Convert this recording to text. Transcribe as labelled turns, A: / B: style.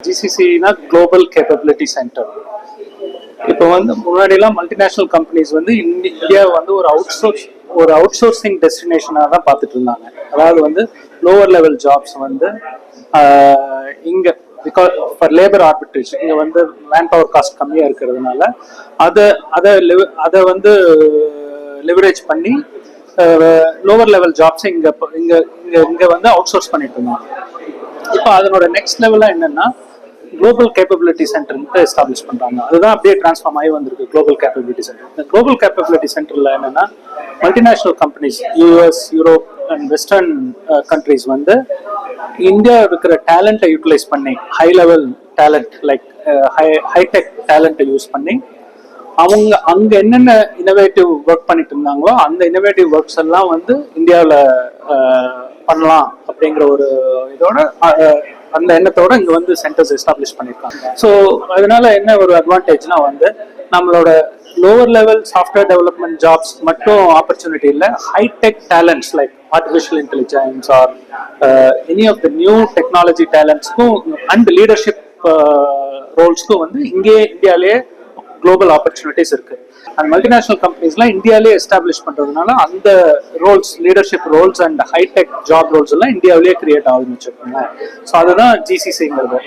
A: ஜிசிசினா global capability centre இப்போ வந்து முன்னாடிலாம் மல்டிநேஷனல் கம்பெனிஸ் வந்து இந்தி- இந்தியா வந்து ஒரு அவுட் சோர்ஸ் ஒரு அவுட் சோர்சிங் டெஸ்டினேஷனாக தான் பார்த்துட்டு இருந்தாங்க. அதாவது வந்து லோவர் லெவல் ஜாப்ஸ் வந்து இங்க பிகாஸ் ஃபார் லேபர் ஆர்பிட்ரேஜ் இங்க வந்து மேன் பவர் காஸ்ட் கம்மியா இருக்கிறதுனால அதை அதை அதை வந்து லிவரேஜ் பண்ணி லோவர் லெவல் ஜாப்ஸ் இங்க இங்க இங்க இங்க வந்து அவுட் சோர்ஸ் பண்ணிட்டு இருந்தாங்க. இப்போ அதனோட நெக்ஸ்ட் லெவலாக என்னன்னா குளோபல் கேப்பபிலிட்டி சென்டர் எஸ்டாப்ளிஷ் பண்ணுறாங்க அதுதான் அப்படியே ட்ரான்ஸ்ஃபார்ம் ஆகி வந்திருக்கு குளோபல் கேப்பபிலிட்டி சென்டர் இந்த குளோபல் கேப்பபிலிட்டி சென்டரில் என்னென்னா multinational companies US Europe and western countries வந்து இந்தியா இருக்கிற டேலண்ட்டை யூட்டிலைஸ் பண்ணி high level talent like high hitech டேலண்ட்டை use பண்ணி அவங்க அங்க என்னென்ன இனோவேட்டிவ் ஒர்க் பண்ணிட்டு இருந்தாங்களோ அந்த இனோவேட்டிவ் ஒர்க்ஸ் எல்லாம் வந்து இந்தியாவில் uh, பண்ணலாம் அப்படிங்கிற ஒரு இதோட uh, அந்த எண்ணத்தோட இங்க வந்து சென்டர்ஸ் எஸ்டாப்ளிஷ் பண்ணியிருக்காங்க ஸோ அதனால என்ன ஒரு அட்வான்டேஜ்னா வந்து நம்மளோட lower level software development jobs மட்டும் ஆப்பர்ச்சுனிட்டி இல்லை hitech talents like artificial intelligence or any of the new technology டேலண்ட்ஸ்க்கும் and leadership ரோல்ஸ்க்கும் வந்து இங்கே இந்தியாவிலேயே குளோபல் ஆப்பர்ச்சுனிட்டிஸ் இருக்கு. அந்த மல்டிநேஷனல் கம்பெனிஸ்லாம் இந்தியாவிலே எஸ்டாப்ளிஷ் பண்றதுனால அந்த roles leadership roles and hitech job roles எல்லாம் இந்தியாவிலேயே கிரியேட் ஆகுதுன்னு ஸோ அதுதான் ஜிசிசிங்கிறது